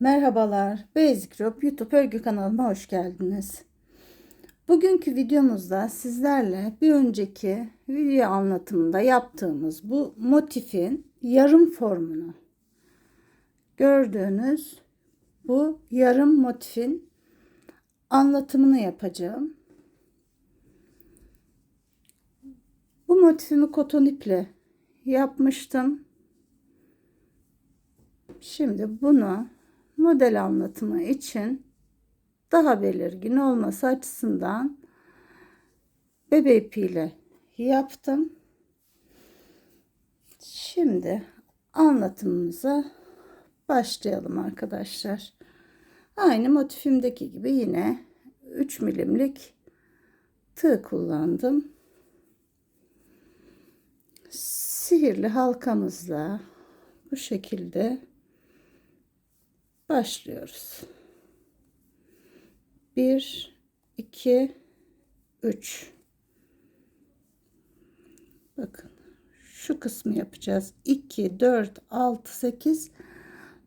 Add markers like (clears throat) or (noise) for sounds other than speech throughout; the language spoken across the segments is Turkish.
Merhabalar, Basic Rob YouTube örgü kanalıma hoş geldiniz. Bugünkü videomuzda sizlerle bir önceki video anlatımında yaptığımız bu motifin yarım formunu gördüğünüz bu yarım motifin anlatımını yapacağım. Bu motifimi koton iple yapmıştım. Şimdi bunu model anlatımı için daha belirgin olması açısından bebe ipiyle yaptım. Şimdi anlatımımıza başlayalım arkadaşlar. Aynı motifimdeki gibi yine 3 milimlik tığ kullandım. Sihirli halkamızla bu şekilde başlıyoruz. 1 2 3 Bakın şu kısmı yapacağız. 2 4 6 8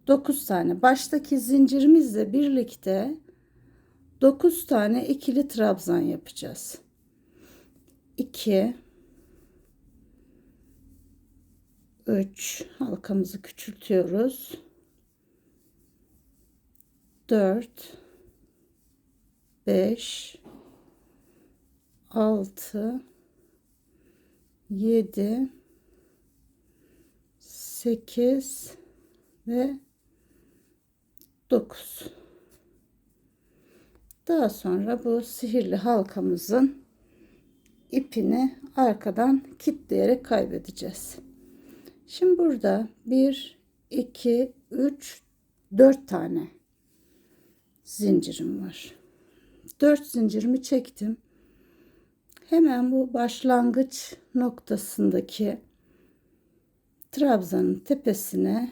9 tane. Baştaki zincirimizle birlikte 9 tane ikili trabzan yapacağız. 2 3 halkamızı küçültüyoruz. 4 5 6 7 8 ve 9 daha sonra bu sihirli halkamızın ipini arkadan kitleyerek kaybedeceğiz. Şimdi burada 1 2 3 4 tane zincirim var. 4 zincirimi çektim. Hemen bu başlangıç noktasındaki trabzanın tepesine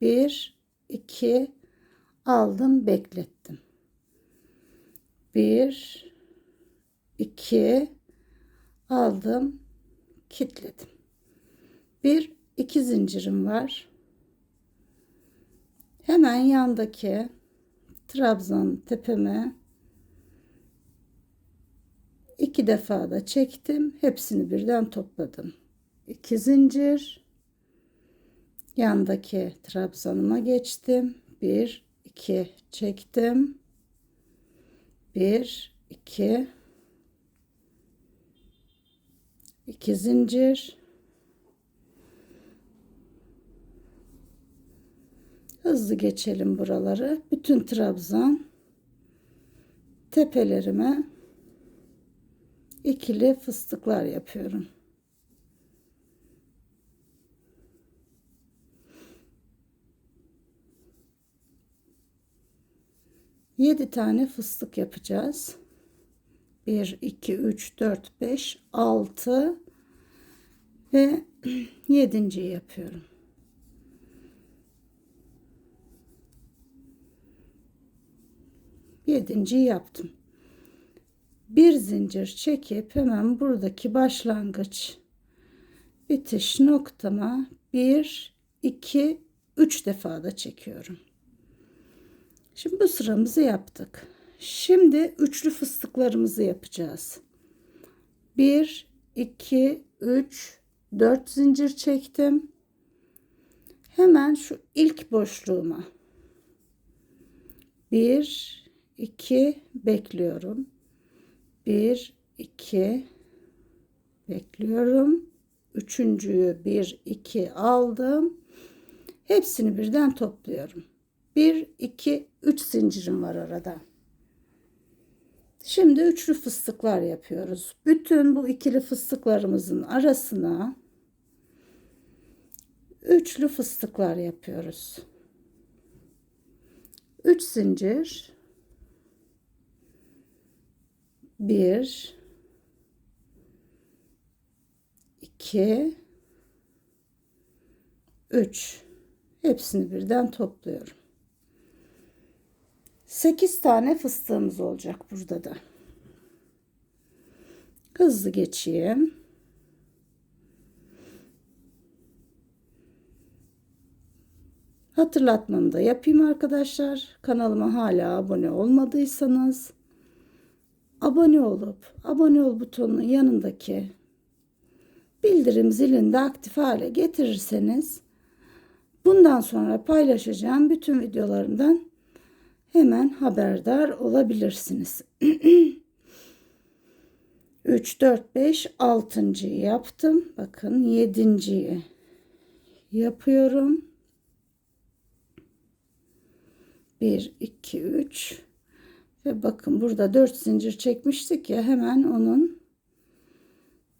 1 2 aldım beklettim. 1 2 aldım kilitledim. Bir iki zincirim var. Hemen yandaki trabzan tepeme iki defa da çektim. Hepsini birden topladım. İki zincir yandaki trabzanıma geçtim. Bir, iki çektim. Bir, iki, iki zincir. Hızlı geçelim buraları. Bütün trabzan tepelerime ikili fıstıklar yapıyorum. Yedi tane fıstık yapacağız. 1 2 3 4 5 6 ve (clears throat) yedinciyi yapıyorum. Yedinciyi yaptım. Bir zincir çekip hemen buradaki başlangıç bitiş noktama 1 2 3 defa da çekiyorum. Şimdi bu sıramızı yaptık. Şimdi üçlü fıstıklarımızı yapacağız. 1 2 3 4 zincir çektim. Hemen şu ilk boşluğuma 1 2 bekliyorum. 1 2 bekliyorum. Üçüncüyü 1 2 aldım. Hepsini birden topluyorum. 1 2 3 zincirim var arada. Şimdi üçlü fıstıklar yapıyoruz. Bütün bu ikili fıstıklarımızın arasına üçlü fıstıklar yapıyoruz. 3 zincir 1 2 3 hepsini birden topluyorum. 8 tane fıstığımız olacak burada da. Hızlı geçeyim. Hatırlatmamı da yapayım arkadaşlar. Kanalıma hala abone olmadıysanız abone olup abone ol butonunun yanındaki bildirim zilini de aktif hale getirirseniz bundan sonra paylaşacağım bütün videolarımdan hemen haberdar olabilirsiniz. 3 4 5 6. yaptım. Bakın 7. yapıyorum. 1 2 3 ve bakın burada 4 zincir çekmiştik ya hemen onun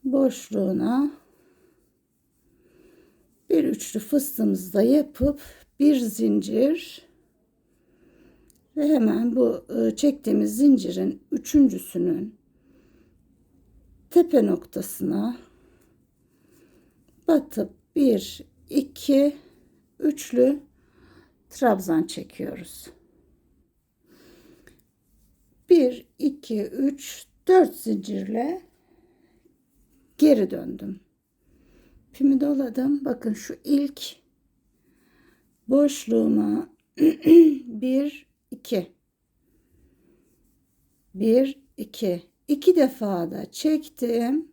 boşluğuna bir üçlü fıstığımızı da yapıp bir zincir ve hemen bu e, çektiğimiz zincirin üçüncüsünün tepe noktasına batıp bir iki üçlü trabzan çekiyoruz. 1 2 3 4 zincirle geri döndüm. Pimi doladım. Bakın şu ilk boşluğuma 1 2 1 2 2 defa da çektim.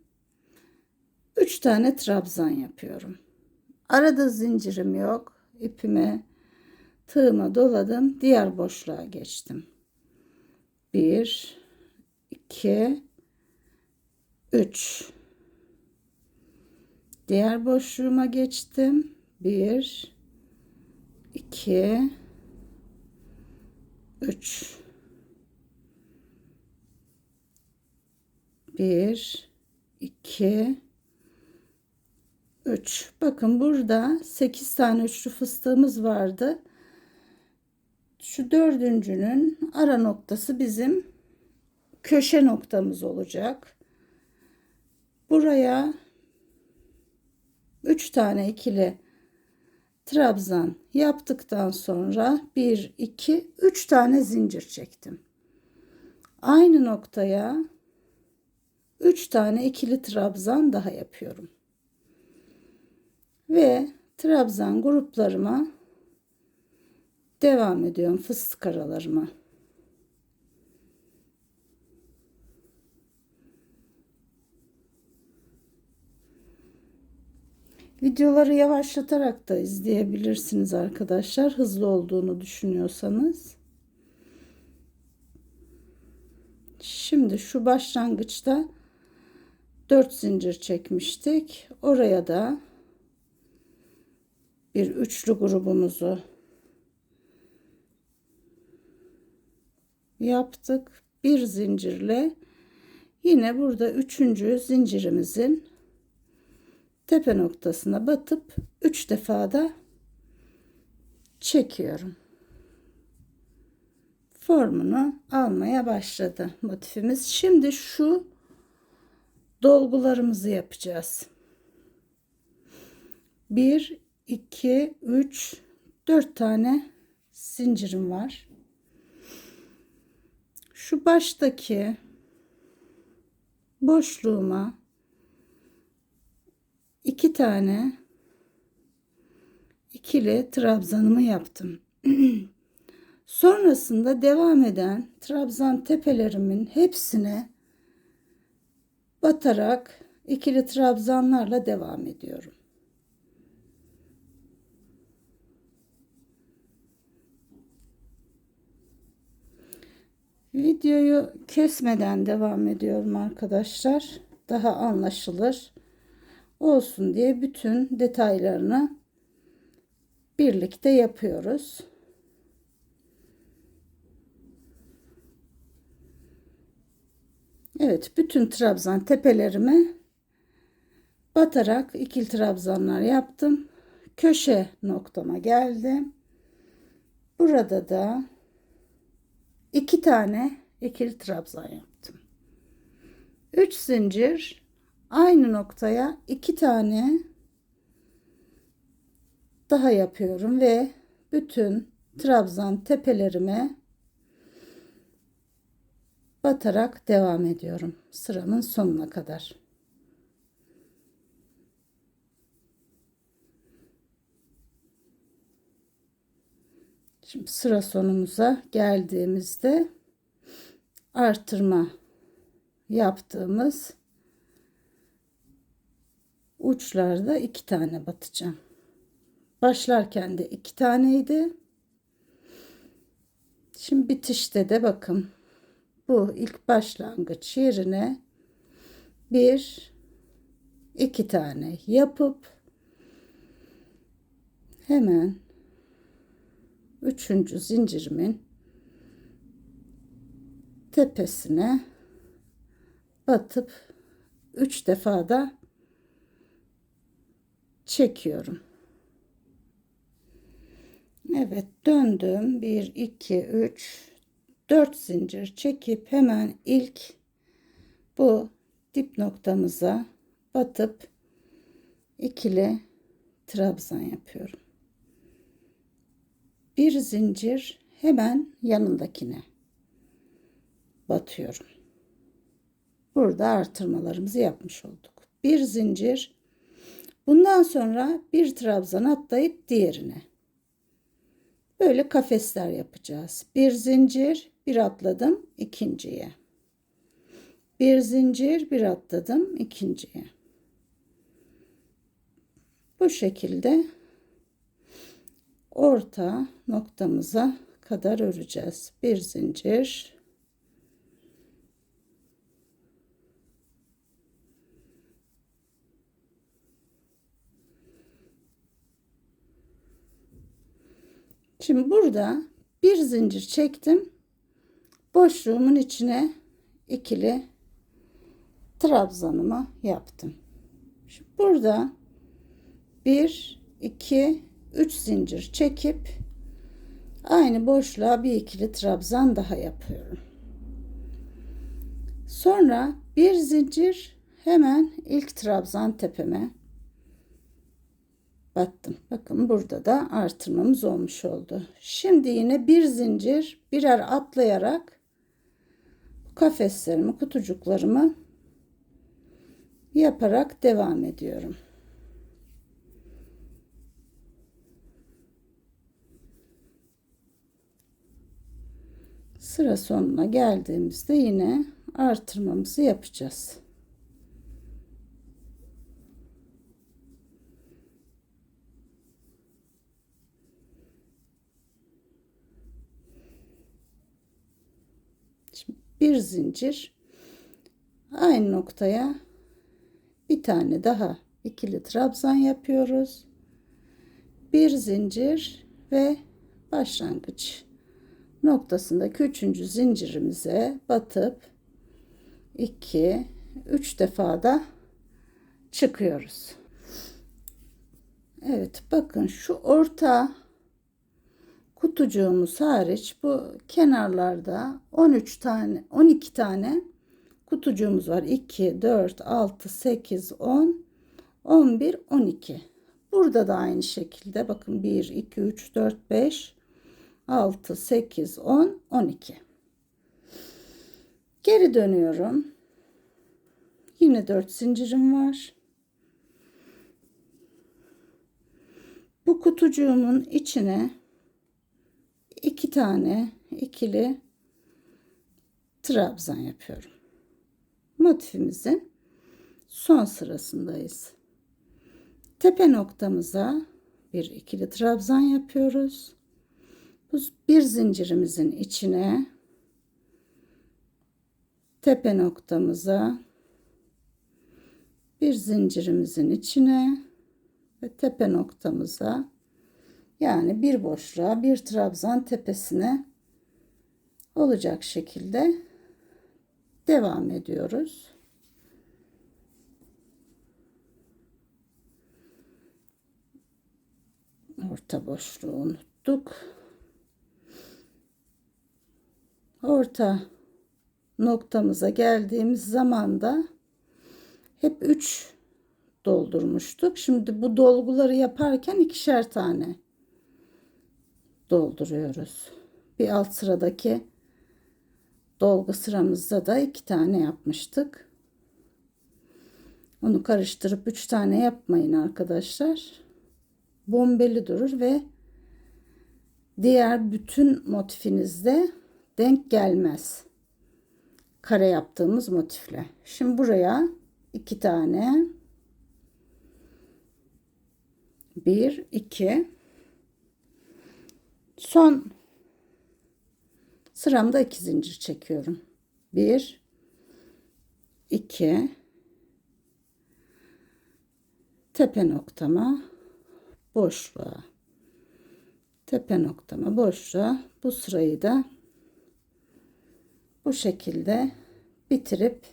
3 tane trabzan yapıyorum. Arada zincirim yok. İpime tığıma doladım. Diğer boşluğa geçtim. 1 2 3 Diğer boşluğuma geçtim. 1 2 3 1 2 3 bakın burada 8 tane üçlü fıstığımız vardı şu dördüncünün ara noktası bizim köşe noktamız olacak buraya 3 tane ikili trabzan yaptıktan sonra 1 2 3 tane zincir çektim aynı noktaya 3 tane ikili trabzan daha yapıyorum. Ve trabzan gruplarıma devam ediyorum fıstık aralarıma. Videoları yavaşlatarak da izleyebilirsiniz arkadaşlar. Hızlı olduğunu düşünüyorsanız. Şimdi şu başlangıçta 4 zincir çekmiştik. Oraya da bir üçlü grubumuzu yaptık. Bir zincirle yine burada üçüncü zincirimizin tepe noktasına batıp üç defa da çekiyorum. Formunu almaya başladı motifimiz. Şimdi şu dolgularımızı yapacağız. 1 2 3 4 tane zincirim var. Şu baştaki boşluğuma iki tane ikili trabzanımı yaptım. (clears throat) Sonrasında devam eden trabzan tepelerimin hepsine batarak ikili trabzanlarla devam ediyorum. Videoyu kesmeden devam ediyorum arkadaşlar. Daha anlaşılır olsun diye bütün detaylarını birlikte yapıyoruz. Evet bütün trabzan tepelerimi batarak ikili trabzanlar yaptım. Köşe noktama geldim. Burada da iki tane ikili trabzan yaptım. Üç zincir aynı noktaya iki tane daha yapıyorum ve bütün trabzan tepelerime batarak devam ediyorum sıramın sonuna kadar. Şimdi sıra sonumuza geldiğimizde artırma yaptığımız uçlarda iki tane batacağım. Başlarken de iki taneydi. Şimdi bitişte de bakın bu ilk başlangıç yerine bir iki tane yapıp hemen üçüncü zincirimin tepesine batıp üç defa da çekiyorum. Evet döndüm. 1 2 3 4 zincir çekip hemen ilk bu dip noktamıza batıp ikili trabzan yapıyorum. Bir zincir hemen yanındakine batıyorum. Burada artırmalarımızı yapmış olduk. Bir zincir bundan sonra bir trabzan atlayıp diğerine Böyle kafesler yapacağız. Bir zincir, bir atladım ikinciye. Bir zincir, bir atladım ikinciye. Bu şekilde orta noktamıza kadar öreceğiz. Bir zincir, Şimdi burada bir zincir çektim. Boşluğumun içine ikili trabzanımı yaptım. Şimdi burada bir, iki, üç zincir çekip aynı boşluğa bir ikili trabzan daha yapıyorum. Sonra bir zincir hemen ilk trabzan tepeme battım. Bakın burada da artırmamız olmuş oldu. Şimdi yine bir zincir birer atlayarak kafeslerimi kutucuklarımı yaparak devam ediyorum. Sıra sonuna geldiğimizde yine artırmamızı yapacağız. bir zincir aynı noktaya bir tane daha ikili trabzan yapıyoruz. Bir zincir ve başlangıç noktasındaki üçüncü zincirimize batıp 2 3 defa da çıkıyoruz. Evet bakın şu orta kutucuğumuz hariç bu kenarlarda 13 tane 12 tane kutucuğumuz var. 2, 4, 6, 8, 10, 11, 12. Burada da aynı şekilde bakın 1, 2, 3, 4, 5, 6, 8, 10, 12. Geri dönüyorum. Yine 4 zincirim var. Bu kutucuğumun içine iki tane ikili trabzan yapıyorum. Motifimizin son sırasındayız. Tepe noktamıza bir ikili trabzan yapıyoruz. Bu bir zincirimizin içine tepe noktamıza bir zincirimizin içine ve tepe noktamıza yani bir boşluğa bir trabzan tepesine olacak şekilde devam ediyoruz. Orta boşluğu unuttuk. Orta noktamıza geldiğimiz zaman da hep 3 doldurmuştuk. Şimdi bu dolguları yaparken ikişer tane dolduruyoruz. Bir alt sıradaki dolgu sıramızda da iki tane yapmıştık. Onu karıştırıp üç tane yapmayın arkadaşlar. Bombeli durur ve diğer bütün motifinizde denk gelmez. Kare yaptığımız motifle. Şimdi buraya iki tane bir iki son sıramda iki zincir çekiyorum. Bir iki tepe noktama boşluğa tepe noktama boşluğa bu sırayı da bu şekilde bitirip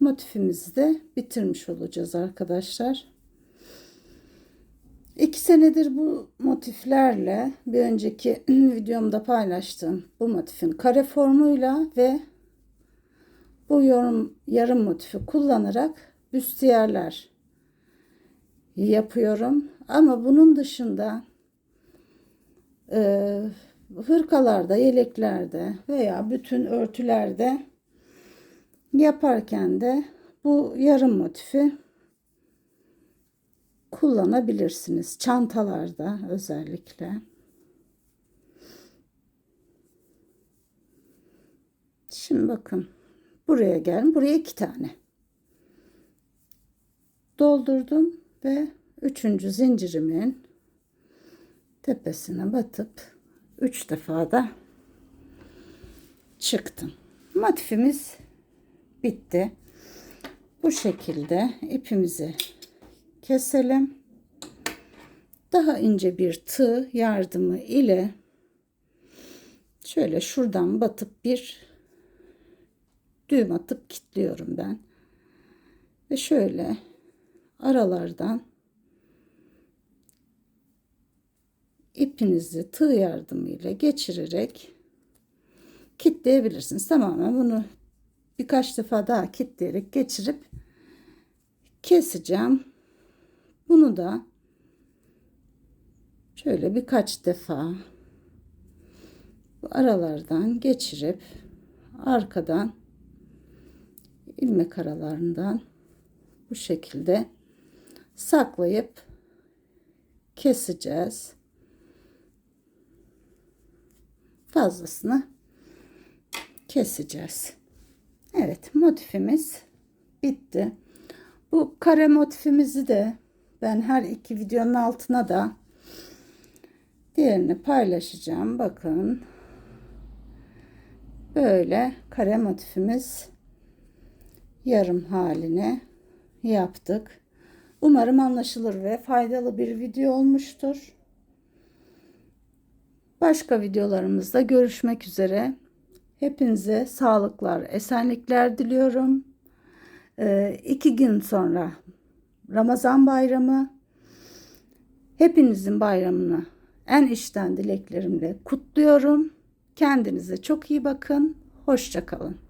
motifimizi de bitirmiş olacağız arkadaşlar. İki senedir bu motiflerle bir önceki (clears throat) videomda paylaştığım bu motifin kare formuyla ve bu yorum, yarım motifi kullanarak büstiyerler yapıyorum. Ama bunun dışında e, hırkalarda, yeleklerde veya bütün örtülerde yaparken de bu yarım motifi kullanabilirsiniz. Çantalarda özellikle. Şimdi bakın. Buraya gelin. Buraya iki tane. Doldurdum ve üçüncü zincirimin tepesine batıp üç defa da çıktım. Motifimiz bitti. Bu şekilde ipimizi keselim. Daha ince bir tığ yardımı ile şöyle şuradan batıp bir düğüm atıp kilitliyorum ben. Ve şöyle aralardan ipinizi tığ yardımıyla geçirerek kilitleyebilirsiniz. Tamamen bunu birkaç defa daha kilitleyerek geçirip keseceğim. Bunu da şöyle birkaç defa bu aralardan geçirip arkadan ilmek aralarından bu şekilde saklayıp keseceğiz. Fazlasını keseceğiz. Evet motifimiz bitti. Bu kare motifimizi de ben her iki videonun altına da diğerini paylaşacağım. Bakın. Böyle kare motifimiz yarım haline yaptık. Umarım anlaşılır ve faydalı bir video olmuştur. Başka videolarımızda görüşmek üzere. Hepinize sağlıklar, esenlikler diliyorum. Ee, iki gün sonra Ramazan bayramı. Hepinizin bayramını en içten dileklerimle kutluyorum. Kendinize çok iyi bakın. Hoşçakalın.